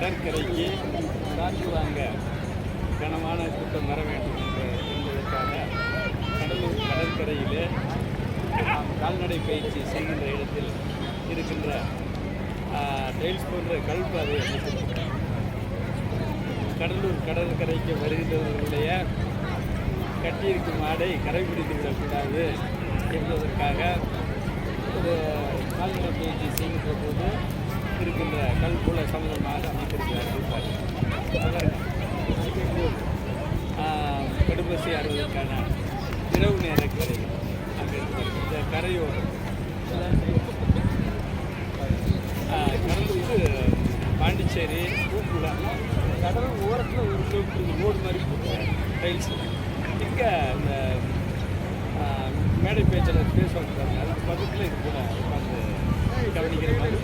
கடற்கரைக்கு காற்று வாங்க கனமான கூட்டம் வர வேண்டும் என்று என்பதற்காக கடலூர் கடற்கரையிலே நாம் கால்நடை பயிற்சி செய்கின்ற இடத்தில் இருக்கின்ற டைல்ஸ் போன்ற கல்பாதை அமைத்திருக்கிறோம். கடலூர் கடற்கரைக்கு வருகின்றவர்களுடைய கட்டியிருக்கும் ஆடை கரைபிடித்து விடக்கூடாது என்பதற்காக ஒரு கால்நடை பயிற்சி செய்கின்ற போது அமைத்திருக்கின்ற கல் போல சம்பந்தமாக அமைத்திருக்கிறார்கள் பாருங்கள். அவர் இரவு நேர கரை இந்த கரையோரம் ஆஹ், இது பாண்டிச்சேரி பூக்குளம் கடல் ஓரத்தில் ஒரு கிலோமீட்டர் ரோடு மாதிரி போட்டுருக்காங்க டைல்ஸ் இங்கே இந்த மேடை பேச்சாளர் பேசுவாங்க அதுக்கு பக்கத்தில் இது கூட உட்காந்து கவனிக்கிற மாதிரி